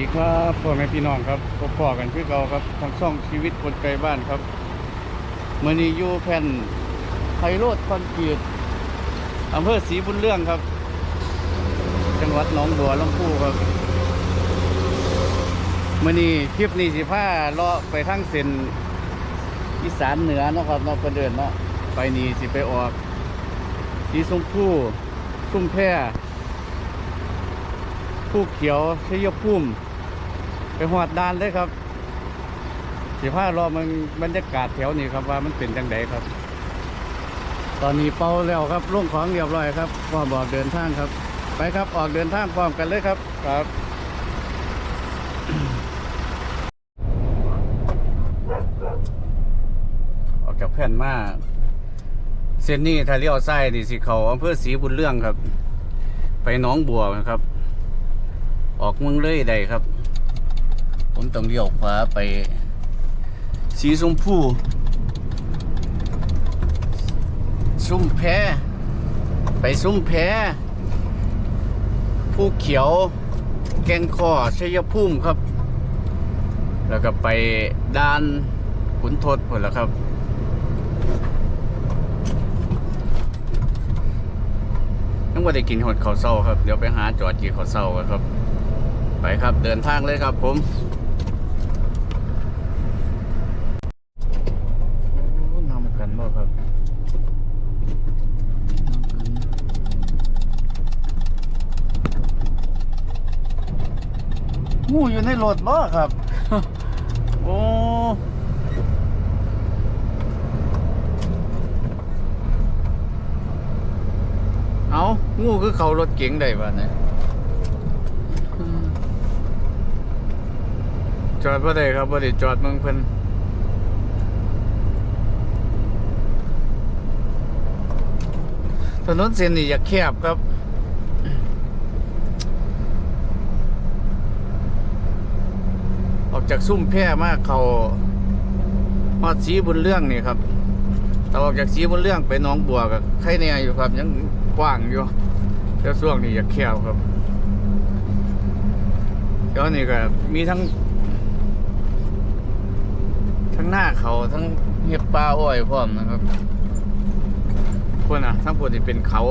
ดีครับพ่อแม่พี่น้องครับพบพ่อกันคือเก่าครับทางช่องชีวิตคนไกลบ้านครับเมื่อนี้อยู่แผ่นไพโรดคอนกรีตอำเภอศรีบุญเรื่องครับ จังหวัดหนองบัวลำพูครับเมื่อนี้คลิปนี้สิพาเลาะไปทางเส้นอีสานเหนือนะครับเนาะเพิ่นเดินเนาะไปนี่สิไปออกสีสมพูชุ่มแพร่ผู้เขียวชัยภูมิ ไปหอดดานเลยครับสิพารอมันบรรยากาศแถวนี้ครับว่ามันเป็นจังไดครับ ตอนนี้เป่าแล้วครับลงของเรียบร้อยครับพร้อมบอกเดินทางครับ ไปครับออกเดินทางพร้อมกันเลยครับครับออกจากแผ่นมาเส้นนี้ถ้าเลี้ยวซ้ายนี่สิเขาอำเภอศรีบุญเรื่องครับ ไปหนองบัวครับ ออกเมืองเลยได้ครับ ผมต้องเลี้ยวขวาไป สีชมพูซุ้มแพไปซุ้มแพผู้เขียว แกงคอชัยภูมิครับ แล้วก็ไปด้านขุนทดหมดแล้วครับยังว่าได้กินหดข้าวเศร้าครับ เดี๋ยวไปหาจอดกินข้าวเศร้ากันครับ ไปครับเดินทางเลยครับผมโอ้นำกันบ่ครับ งูอยู่ในรถบ่ครับ โอ้เอางูคือเขารถเก๋งได้ป่ะเนี่ยจอดบ่ได้ครับบ่ได้จอดเมืองเพิ่นถนนเส้นนี้อยากแคบครับ ออกจากซุ่มแพร่มาเขาฮอดสีบุญเรื่องนี่ครับแต่ออกจากสีบุญเรื่องไปน้องบัวกับใครเนี่ยอยู่ครับ ยังกว้างอยู่แต่ช่วงนี้อยากแคบครับเดี๋ยวนี้ก็มีทั้ง ทั้งหน้าเขาทั้งเห็บปลาอ้อยพร้อมนะครับพวกน่ะ ทั้งพวกที่เป็นเขา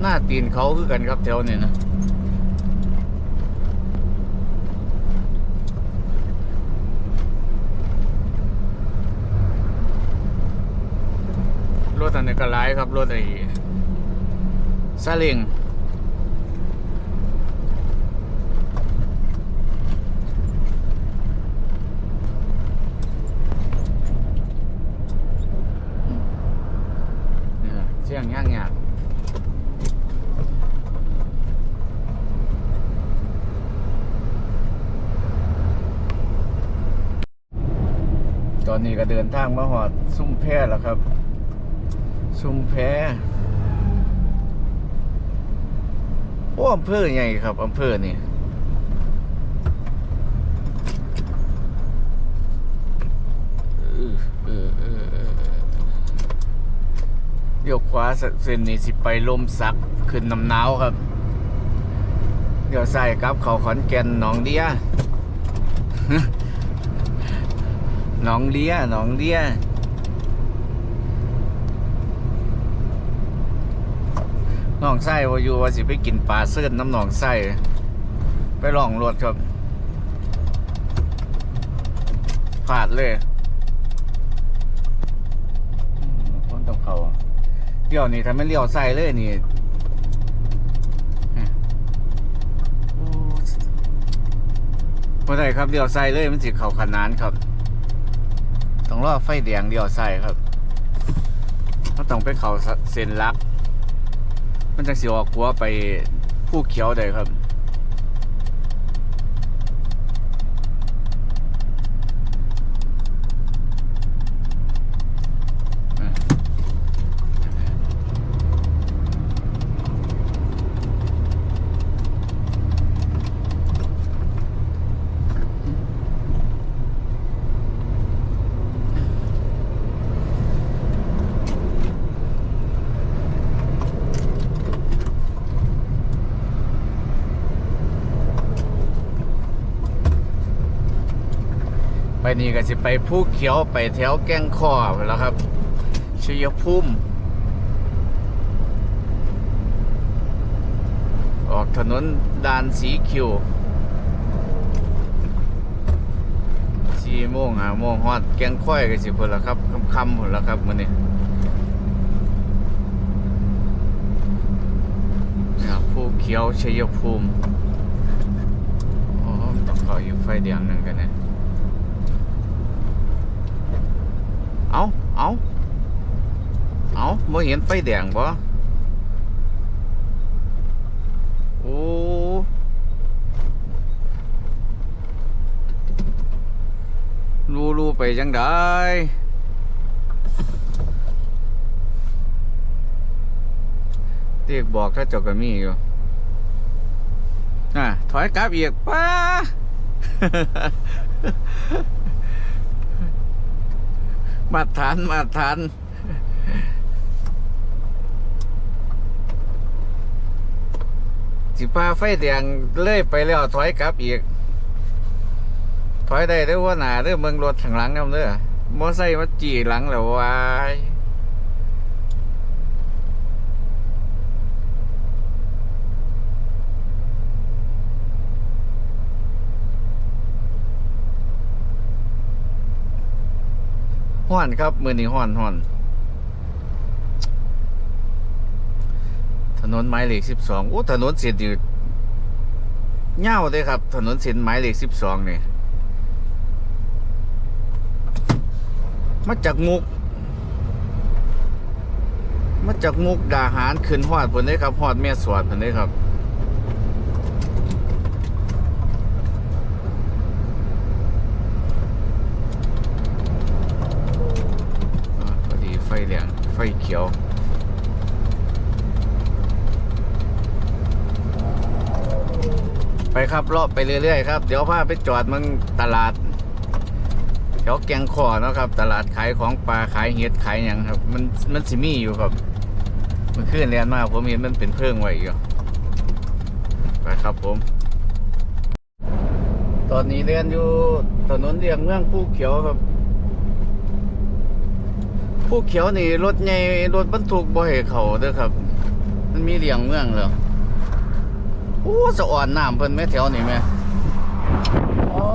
หน้าตีนเขาคือกันครับแถวนี้นะรถอันนี้ก็หลายครับรถไอ้ซาเล้งนี่ล่ะเสียงย่างยากต อนนี้ก็เดินทางมาหอดซุ่มแพ้แล้วครับชุมแพ้โอ้อำเภอใหญ่ครับอำเภอนี่เออเออเออเออเดี๋ยวขวาเส้นนี้สิไปลมสักขึ้นน้ำหนาวครับ เดี๋ยวใส่กับเขาขอนแก่นหนองเดีย หนองเดียหนองเดียน้องไส้วาอยู่ว่าสิไปกินปลาเสื้อนน้ำหนองไส้ไปลองรถครับพลาดเลยคนต้องเขาเลี้ยวนี่ถ้าไม่เลี้ยวไส้เลยนี่เมื่อไรครับเลี้ยวไส้เลยมันสิเขาขนานครับ ต้องรอไฟแดงเดียวใส่ครับก็ต้องไปเขาเซนลัก มันจะสีออกหัวไปผู้เขียวได้ครับ นี่ก็สิไปภูเขียวไปแถวแก้งคอไปแล้วครับชัยภูมิออกถนนด่านสีคิวสี่โมงหาโมงฮอดแกงค่อยก็สิพุ่นละครับค่ำๆพุ่นละครับมื้อนี้นี่ครับภูเขียวชัยภูมิ อ๋อต้องข้าอยู่ไฟแดงนั่นกันนี่ยเอาเอาเอา บ่เห็นไฟแดงบ่โอ้รูรูไปจังได้เรียกบอกถ้าเจ้าก็มีอยู่น่ะถอยกลับอีกป้ามาทานมาทาน สิพาไฟแดงเลื่อยไปแล้วถอยกลับอีก ถอยได้ด้อว่าหนาด้อเมืองรถข้างหลังนำเด้อมอไซค์มาจีหลังแล้ววายห้อนครับ มือนี้ห้อนห้อน นนหมายเลขสิบสองโอ้ถนนเส้นอยู่เง่าเลยครับ ถนนเส้นหมายเลขสิบสองเนี่ยมาจากมุก มาจากมุกดาหารขึ้นหอดผลเลยครับหอดแม่สวดผลเลยครับพอดีไฟเหลืองไฟเขียว ไปครับเลาะไปเรื่อยๆครับ เดี๋ยวพาไปจอดมึงตลาดแถวแกงคอเนาะครับ ตลาดขายของปลาขายเห็ดขายหยังครับ มันมันสิมีอยู่ครับ มันขึ้นเรียนมากผมเห็นมันเป็นเพิ่งไว้อยู่ไปครับผม ตอนนี้เรียนอยู่ถนนเรียงเมืองผู้เขียวครับผู้เขียวนี่รถใหญ่รถบรรทุกบ่ให้เขาเด้อครับ มันมีเรียงเมืองแล้ว โอ้สะอ่อนน้ำเพิ่นแม่แถวนี่แม่อ๋อ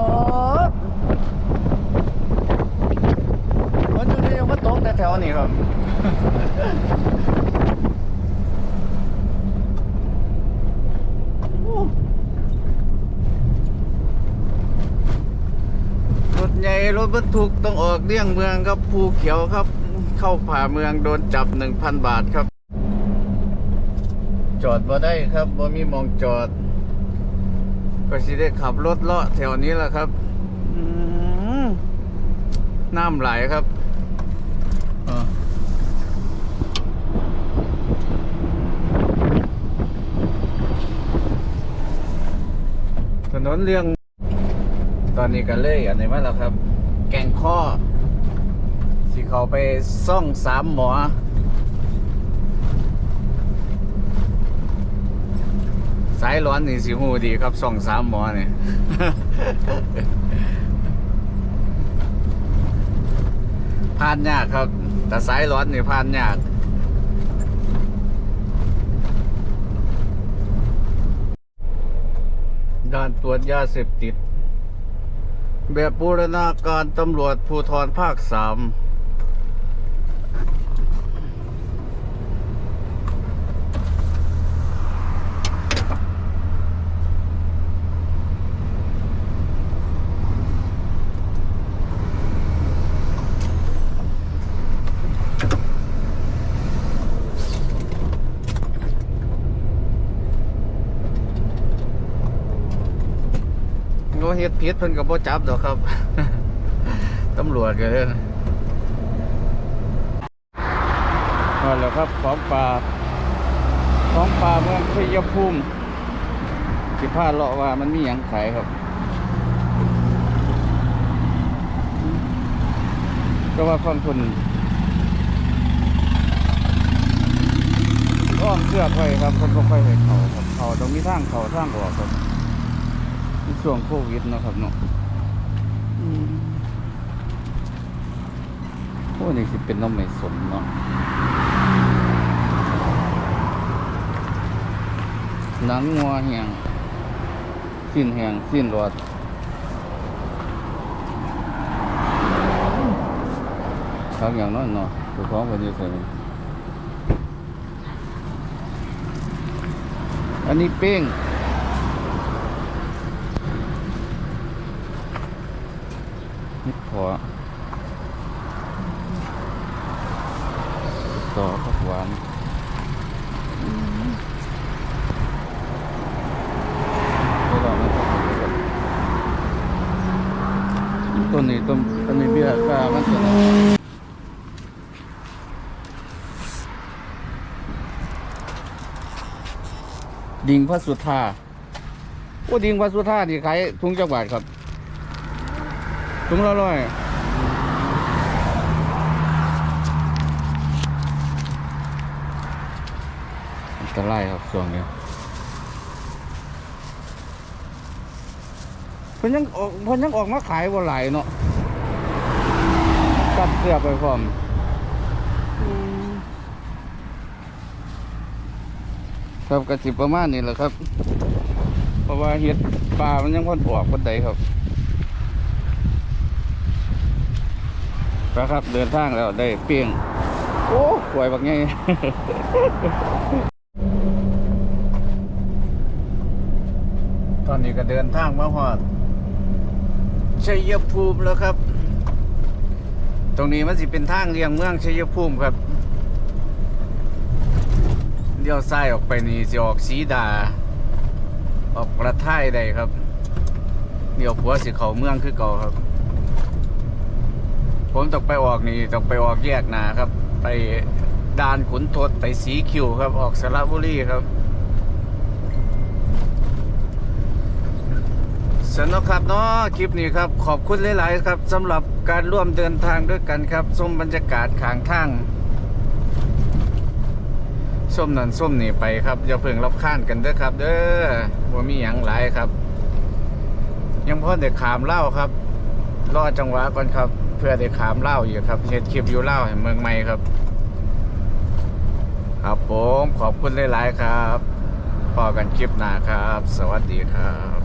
มันอยู่นี่ยังมาตกแต่แถวนี่ครับรถใหญ่รถบรรทุกต้องออกเลี่ยงเมืองครับภูเขียวครับ เข้าผ่าเมืองโดนจับหนึ่งพันบาทครับ จอดบ่ได้ครับบ่มีหมองจอด ก็สิได้ขับรถเลาะแถวนี้แหละครับอืมน้ำไหลครับเออถนนเรียงตอนนี้ก็เลยอันไหนมาแล้วครับ แกงข้อ สิเขาไปซ่องสามหมอ สายร้อนนี่สิหูดีครับสองสามหมอเนี่ยผ่านยากครับ แต่สายร้อนนี่ผ่านยากด่านตรวจยาเสพติด แบบบูรณาการตำรวจภูธรภาคสาม เฮ็ดผิดเพิ่นก็บ่จับดอกครับ ตำรวจก็เด้อนั่นแหละครับของป่าของป่าเมืองชัยภูมิสิพาเลาะว่ามันมีหยังขายครับ ก็ว่าฟังคนอ้อมเชือกไว้ครับคนบ่ค่อยให้เขาครับเขาต้องมีทางเขาทางออกครับใน ช่วงโควิดเนาะครับเนาะอืมอ้นี่สิเป็นน้องไม่สมเนาะหนังงัวแห้งสิ้นแห้งสิ้นรอดทางอย่างนั้นเนาะตัวของคนอยู่ใส่มันอันนี้เป้ง พอต่อผักหวานต้นนี้ต้นต้นนี้เบี้ยกล้ามันต้นดิงพระสุธาโอ้ดิงพระสุธานี่ขายถุงจักรบาทครับ ถุงละร้อยอันตรายครับช่วงนี้เพิ่นยังออกเพิ่นยังออกมาขายบ่หลายเนาะกัดเสื้อไปพร้อมครับกระสิบประมาณนี้แหละครับ เพราะว่าเห็ดปลามันยังพ่นออกบนใดครับ ไปครับเดินทางแล้วได้เปียงโอ้สวยบักไงตอนนี้ก็เดินทางมาหอดชัยภูมิแล้วครับ ตรงนี้มันสิเป็นทางเลี่ยงเมืองชัยภูมิครับเลี้ยวซ้ายออกไปนี่สิออกสีดา ออกประท่ายได้ครับเลี้ยวขวาสิเขาเมืองคือเก่าครับ ผมต้องไปออกนี่ต้องไปออกแยกนาครับ ไปด่านขุนทดไปสีคิวครับออกสระบุรีครับสนุกครับเนาะคลิปนี้ครับ ขอบคุณหลาย ๆ ครับสำหรับการร่วมเดินทางด้วยกันครับชมบรรยากาศขางทางส้มนั่นส้มนี่ไปครับอย่าเพิ่งรับข้านกันเด้อครับ เด้อว่ามีอย่างหลายครับ ยังพอเด็กขามเล่าครับ รอจังหวะก่อนครับ เพื่อได้ขามเล่าอยู่ครับเฮ็ดคลิปอยู่เล่าเมืองใหม่ครับ ครับผมขอบคุณหลาย ๆ ครับพอกันคลิปหน้าครับ สวัสดีครับ